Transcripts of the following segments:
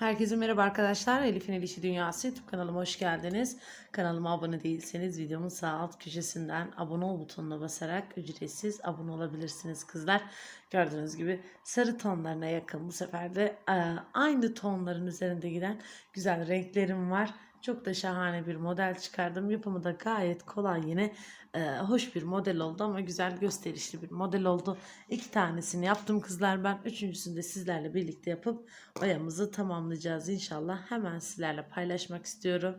Herkese merhaba arkadaşlar. Elif'in El İşi Dünyası YouTube kanalıma hoş geldiniz. Kanalıma abone değilseniz videomun sağ alt köşesinden abone ol butonuna basarak ücretsiz abone olabilirsiniz kızlar. Gördüğünüz gibi sarı tonlarına yakın bu sefer de aynı tonların üzerinde giden güzel renklerim var. Çok da şahane bir model çıkardım. Yapımı da gayet kolay yine e, hoş bir model oldu ama güzel gösterişli bir model oldu. İki tanesini yaptım kızlar ben. Üçüncüsünü de sizlerle birlikte yapıp oyamızı tamamlayacağız inşallah. Hemen sizlerle paylaşmak istiyorum.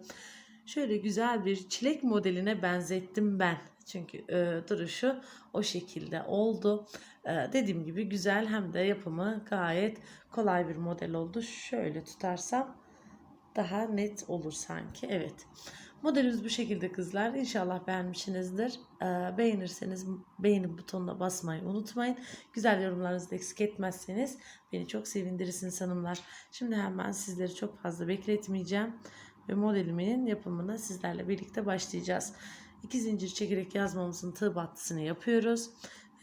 Şöyle güzel bir çilek modeline benzettim ben. Çünkü e, duruşu o şekilde oldu. E, dediğim gibi güzel hem de yapımı gayet kolay bir model oldu. Şöyle tutarsam daha net olur sanki. Evet. Modelimiz bu şekilde kızlar. İnşallah beğenmişsinizdir. Ee, beğenirseniz beğeni butonuna basmayı unutmayın. Güzel yorumlarınızı da eksik etmezseniz beni çok sevindirirsiniz hanımlar. Şimdi hemen sizleri çok fazla bekletmeyeceğim. Ve modelimin yapımına sizlerle birlikte başlayacağız. İki zincir çekerek yazmamızın tığ battısını yapıyoruz.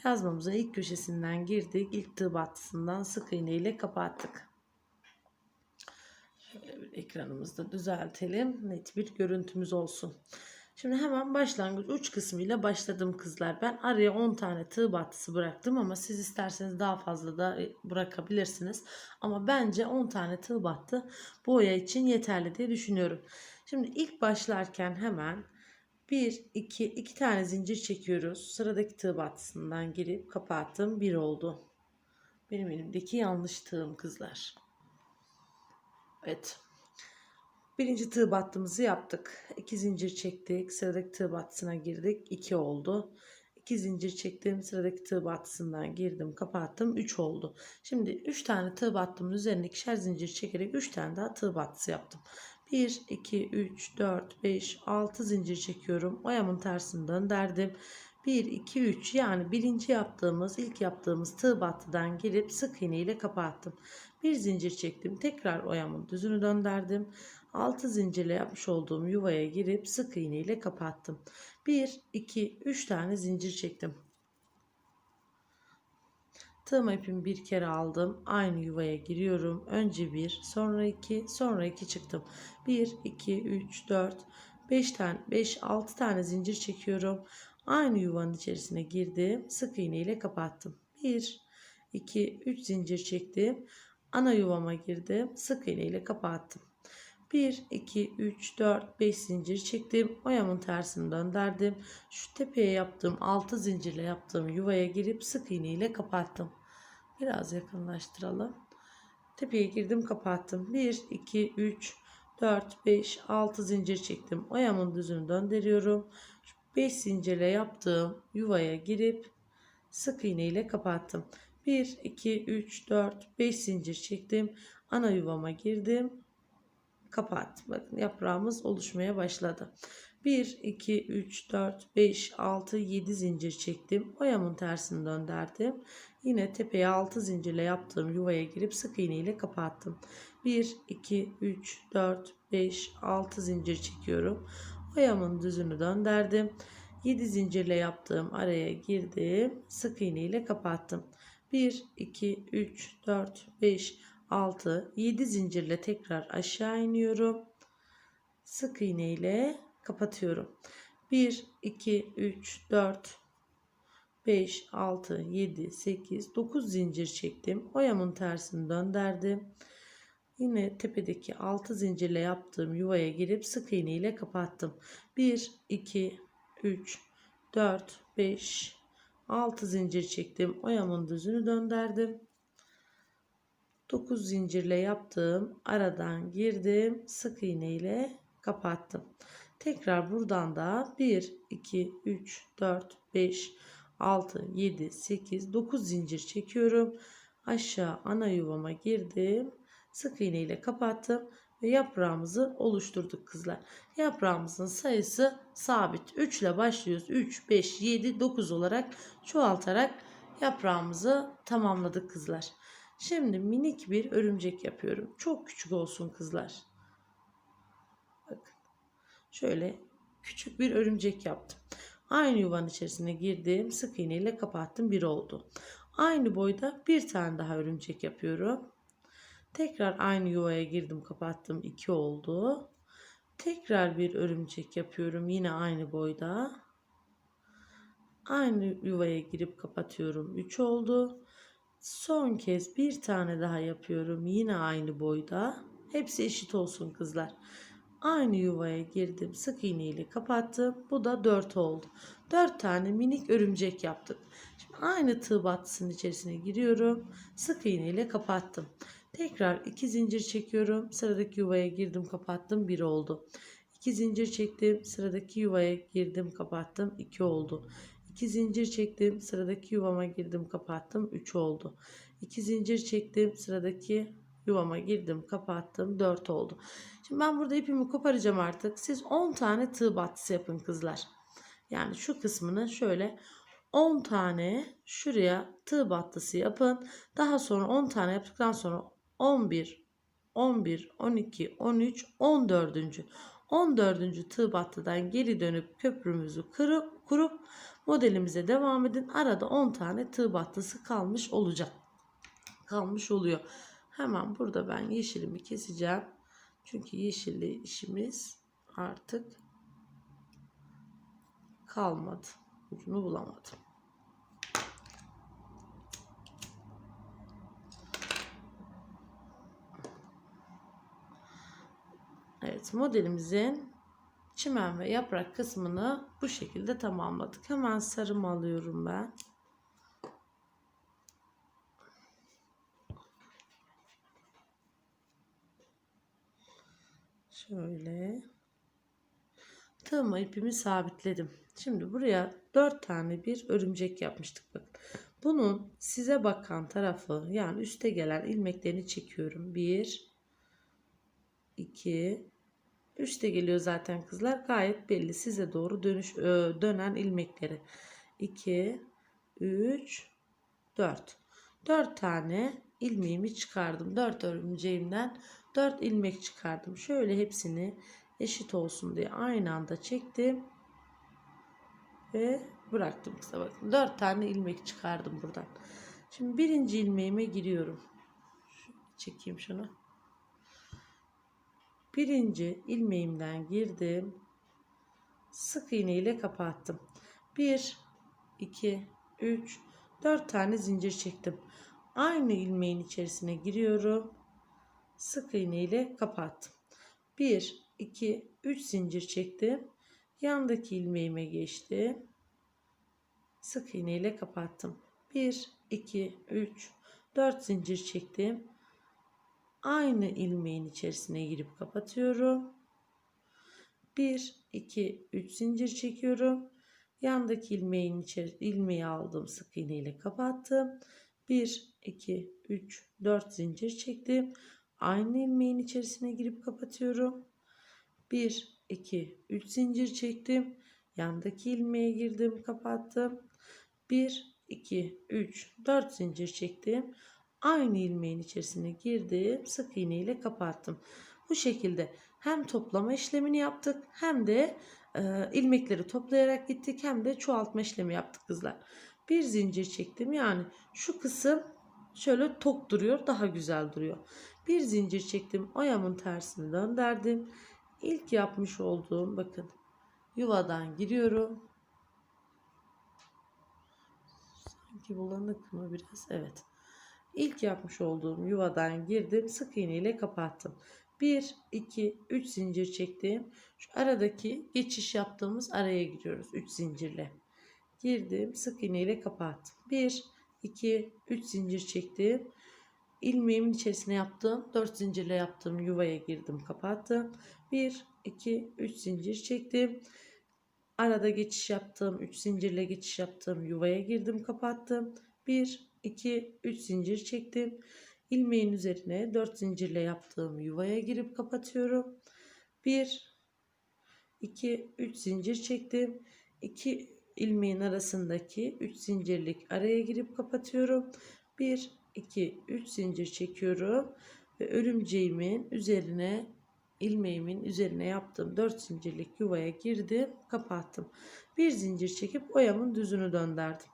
Yazmamıza ilk köşesinden girdik. İlk tığ battısından sık iğne ile kapattık. Ekranımızda düzeltelim. Net bir görüntümüz olsun. Şimdi hemen başlangıç uç kısmıyla başladım kızlar. Ben araya 10 tane tığ battısı bıraktım ama siz isterseniz daha fazla da e, bırakabilirsiniz. Ama bence 10 tane tığ battı bu oya için yeterli diye düşünüyorum. Şimdi ilk başlarken hemen 1, 2, 2 tane zincir çekiyoruz. Sıradaki tığ battısından girip kapattım. 1 oldu. Benim elimdeki yanlış tığım kızlar. Evet. Birinci tığ battığımızı yaptık. İki zincir çektik. Sıradaki tığ battısına girdik. 2 oldu. İki zincir çektim. Sıradaki tığ battısından girdim. Kapattım. 3 oldu. Şimdi 3 tane tığ battımın üzerine ikişer zincir çekerek 3 tane daha tığ battısı yaptım. 1, 2, 3, 4, 5, 6 zincir çekiyorum. Oyamın tersini döndürdüm. 1, 2, 3 yani birinci yaptığımız ilk yaptığımız tığ battıdan girip sık iğne ile kapattım. Bir zincir çektim. Tekrar oyamın düzünü döndürdüm. 6 zincirle yapmış olduğum yuvaya girip sık iğne ile kapattım. 1, 2, 3 tane zincir çektim. Tığım ipimi bir kere aldım. Aynı yuvaya giriyorum. Önce bir, sonra iki, sonra iki çıktım. 1, 2, 3, 4, 5 tane, 5, 6 tane zincir çekiyorum. Aynı yuvanın içerisine girdim. Sık iğne ile kapattım. 1, 2, 3 zincir çektim. Ana yuvama girdim. Sık iğne ile kapattım. 1, 2, 3, 4, 5 zincir çektim. Oyamın tersini döndürdüm. Şu tepeye yaptığım 6 zincirle yaptığım yuvaya girip sık iğne ile kapattım. Biraz yakınlaştıralım. Tepeye girdim kapattım. 1, 2, 3, 4, 5, 6 zincir çektim. Oyamın düzünü döndürüyorum. 5 zincirle yaptığım yuvaya girip sık iğne ile kapattım. 1, 2, 3, 4, 5 zincir çektim. Ana yuvama girdim. Kapattım. Bakın yaprağımız oluşmaya başladı. 1, 2, 3, 4, 5, 6, 7 zincir çektim. Oyamın tersini döndürdüm. Yine tepeye 6 zincirle yaptığım yuvaya girip sık iğne ile kapattım. 1, 2, 3, 4, 5, 6 zincir çekiyorum. Oyamın düzünü döndürdüm. 7 zincirle yaptığım araya girdim. Sık iğne ile kapattım. 1, 2, 3, 4, 5, 6, 7 zincirle tekrar aşağı iniyorum. Sık iğne ile kapatıyorum. 1, 2, 3, 4, 5, 6, 7, 8, 9 zincir çektim. Oyamın tersini döndürdüm. Yine tepedeki 6 zincirle yaptığım yuvaya girip sık iğne ile kapattım. 1, 2, 3, 4, 5, 6 zincir çektim. Oyamın düzünü döndürdüm. 9 zincirle yaptığım aradan girdim. Sık iğne ile kapattım. Tekrar buradan da 1, 2, 3, 4, 5, 6, 7, 8, 9 zincir çekiyorum. Aşağı ana yuvama girdim. Sık iğne ile kapattım ve yaprağımızı oluşturduk kızlar. Yaprağımızın sayısı sabit. 3 ile başlıyoruz. 3, 5, 7, 9 olarak çoğaltarak yaprağımızı tamamladık kızlar. Şimdi minik bir örümcek yapıyorum. Çok küçük olsun kızlar. Bakın. Şöyle küçük bir örümcek yaptım. Aynı yuvanın içerisine girdim. Sık iğne ile kapattım. Bir oldu. Aynı boyda bir tane daha örümcek yapıyorum. Tekrar aynı yuvaya girdim kapattım 2 oldu. Tekrar bir örümcek yapıyorum yine aynı boyda. Aynı yuvaya girip kapatıyorum 3 oldu. Son kez bir tane daha yapıyorum yine aynı boyda. Hepsi eşit olsun kızlar. Aynı yuvaya girdim. Sık iğne ile kapattım. Bu da 4 oldu. 4 tane minik örümcek yaptık. Şimdi aynı tığ battısının içerisine giriyorum. Sık iğne ile kapattım. Tekrar 2 zincir çekiyorum. Sıradaki yuvaya girdim, kapattım. 1 oldu. 2 zincir çektim. Sıradaki yuvaya girdim, kapattım. 2 oldu. 2 zincir çektim. Sıradaki yuvama girdim, kapattım. 3 oldu. 2 zincir çektim. Sıradaki yuvama girdim, kapattım. 4 oldu. Şimdi ben burada ipimi koparacağım artık. Siz 10 tane tığ battısı yapın kızlar. Yani şu kısmını şöyle 10 tane şuraya tığ battısı yapın. Daha sonra 10 tane yaptıktan sonra 11, 11, 12, 13, 14. 14. tığ battıdan geri dönüp köprümüzü kırıp kurup modelimize devam edin. Arada 10 tane tığ battısı kalmış olacak. Kalmış oluyor. Hemen burada ben yeşilimi keseceğim. Çünkü yeşilli işimiz artık kalmadı. Ucunu bulamadım. Evet modelimizin çimen ve yaprak kısmını bu şekilde tamamladık. Hemen sarımı alıyorum ben. Şöyle. Tığıma ipimi sabitledim. Şimdi buraya 4 tane bir örümcek yapmıştık bakın. Bunun size bakan tarafı yani üste gelen ilmeklerini çekiyorum. 1 2 üste geliyor zaten kızlar. Gayet belli size doğru dönüş dönen ilmekleri. 2 3 4 4 tane ilmeğimi çıkardım. 4 örümceğimden 4 ilmek çıkardım. Şöyle hepsini eşit olsun diye aynı anda çektim. Ve bıraktım kısa bakın. 4 tane ilmek çıkardım buradan. Şimdi birinci ilmeğime giriyorum. Çekeyim şunu. Birinci ilmeğimden girdim. Sık iğne ile kapattım. 1 2 3 4 tane zincir çektim. Aynı ilmeğin içerisine giriyorum sık iğne ile kapattım. 1 2 3 zincir çektim. Yandaki ilmeğime geçtim. Sık iğne ile kapattım. 1 2 3 4 zincir çektim. Aynı ilmeğin içerisine girip kapatıyorum. 1 2 3 zincir çekiyorum. Yandaki ilmeğin içeri ilmeği aldım sık iğne ile kapattım. 1 2 3 4 zincir çektim. Aynı ilmeğin içerisine girip kapatıyorum. 1, 2, 3 zincir çektim. Yandaki ilmeğe girdim, kapattım. 1, 2, 3, 4 zincir çektim. Aynı ilmeğin içerisine girdim. Sık iğne ile kapattım. Bu şekilde hem toplama işlemini yaptık hem de e, ilmekleri toplayarak gittik hem de çoğaltma işlemi yaptık kızlar. Bir zincir çektim yani şu kısım şöyle tok duruyor daha güzel duruyor. Bir zincir çektim. Oyamın tersini döndürdüm. İlk yapmış olduğum bakın yuvadan giriyorum. Sanki bulanık mı biraz? Evet. İlk yapmış olduğum yuvadan girdim. Sık iğne ile kapattım. 1, 2, 3 zincir çektim. Şu aradaki geçiş yaptığımız araya giriyoruz. 3 zincirle. Girdim. Sık iğne ile kapattım. 1, 2, 3 zincir çektim ilmeğimin içerisine yaptığım 4 zincirle yaptığım yuvaya girdim kapattım 1 2 3 zincir çektim arada geçiş yaptığım 3 zincirle geçiş yaptığım yuvaya girdim kapattım 1 2 3 zincir çektim. İlmeğin üzerine 4 zincirle yaptığım yuvaya girip kapatıyorum. 1 2 3 zincir çektim. 2 ilmeğin arasındaki 3 zincirlik araya girip kapatıyorum. 1 2 3 zincir çekiyorum ve örümceğimin üzerine ilmeğimin üzerine yaptığım 4 zincirlik yuvaya girdim kapattım. Bir zincir çekip oyamın düzünü döndürdüm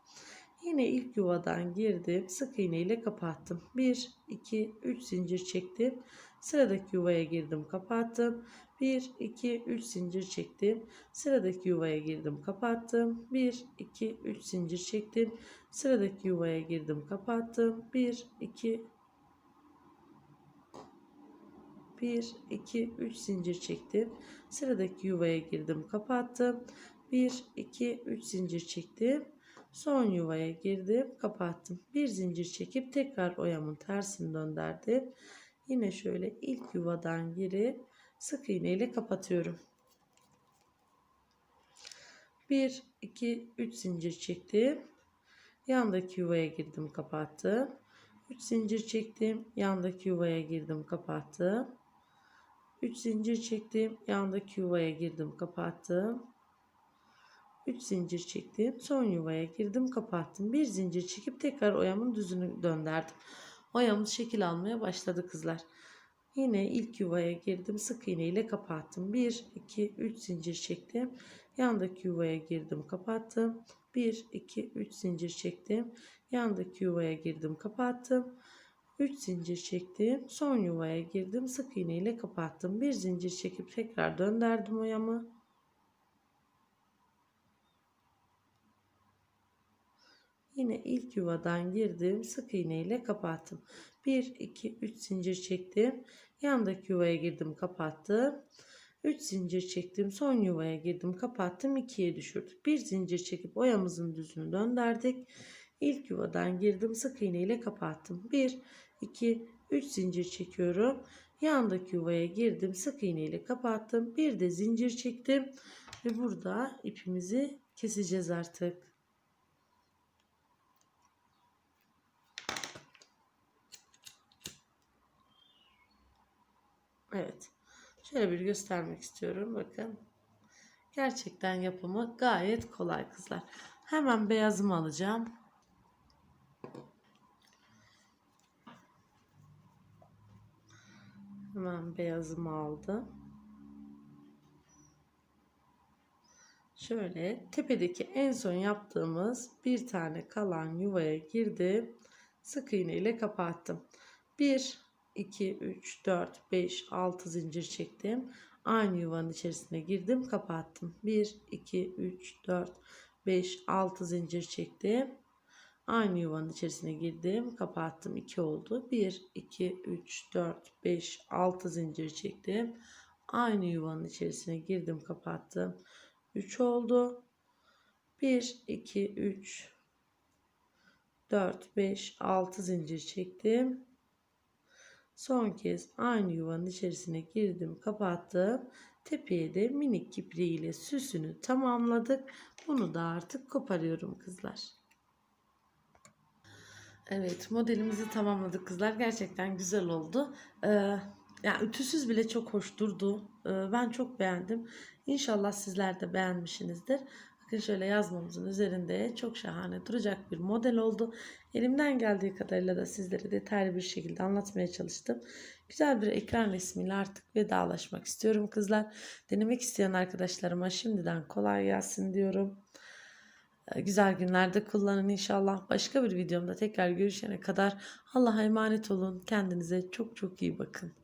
Yine ilk yuvadan girdim. Sık iğne ile kapattım. 1, 2, 3 zincir çektim. Sıradaki yuvaya girdim kapattım. 1, 2, 3 zincir çektim. Sıradaki yuvaya girdim kapattım. 1, 2, 3 zincir çektim. Sıradaki yuvaya girdim kapattım. 1, 2, 1, 2, 3 zincir çektim. Sıradaki yuvaya girdim kapattım. 1, 2, 3 zincir çektim. Son yuvaya girdim kapattım. Bir zincir çekip tekrar oyamın tersini döndürdüm. Yine şöyle ilk yuvadan girip sık iğne ile kapatıyorum. 1, 2, 3 zincir çektim. Yandaki yuvaya girdim kapattım. 3 zincir çektim. Yandaki yuvaya girdim kapattım. 3 zincir çektim. Yandaki yuvaya girdim kapattım. 3 zincir çektim. Son yuvaya girdim kapattım. Bir zincir çekip tekrar oyamın düzünü döndürdüm. Oyamız şekil almaya başladı kızlar. Yine ilk yuvaya girdim. Sık iğne ile kapattım. 1, 2, 3 zincir çektim. Yandaki yuvaya girdim kapattım. 1, 2, 3 zincir çektim. Yandaki yuvaya girdim kapattım. 3 zincir çektim. Son yuvaya girdim. Sık iğne ile kapattım. Bir zincir çekip tekrar döndürdüm oyamı. Yine ilk yuvadan girdim. Sık iğne ile kapattım. 1, 2, 3 zincir çektim. Yandaki yuvaya girdim kapattım. 3 zincir çektim. Son yuvaya girdim kapattım. 2'ye düşürdük. Bir zincir çekip oyamızın düzünü döndürdük. İlk yuvadan girdim. Sık iğne ile kapattım. 1, 2, 3 zincir çekiyorum. Yandaki yuvaya girdim. Sık iğne ile kapattım. Bir de zincir çektim. Ve burada ipimizi keseceğiz artık. Evet. Şöyle bir göstermek istiyorum. Bakın. Gerçekten yapımı gayet kolay kızlar. Hemen beyazımı alacağım. Hemen beyazımı aldım. Şöyle tepedeki en son yaptığımız bir tane kalan yuvaya girdim. Sık iğne ile kapattım. 1 2 3 4 5 6 zincir çektim. Aynı yuvanın içerisine girdim, kapattım. 1 2 3 4 5 6 zincir çektim. Aynı yuvanın içerisine girdim, kapattım. 2 oldu. 1 2 3 4 5 6 zincir çektim. Aynı yuvanın içerisine girdim, kapattım. 3 oldu. 1 2 3 4 5 6 zincir çektim. Son kez aynı yuvanın içerisine girdim, kapattım. Tepeye de minik kipriğiyle süsünü tamamladık. Bunu da artık koparıyorum kızlar. Evet modelimizi tamamladık kızlar. Gerçekten güzel oldu. Ee, yani ütüsüz bile çok hoş durdu. Ee, ben çok beğendim. İnşallah sizler de beğenmişsinizdir. Bakın şöyle yazmamızın üzerinde çok şahane duracak bir model oldu. Elimden geldiği kadarıyla da sizlere detaylı bir şekilde anlatmaya çalıştım. Güzel bir ekran resmiyle artık vedalaşmak istiyorum kızlar. Denemek isteyen arkadaşlarıma şimdiden kolay gelsin diyorum. Ee, Güzel günlerde kullanın inşallah. Başka bir videomda tekrar görüşene kadar Allah'a emanet olun. Kendinize çok çok iyi bakın.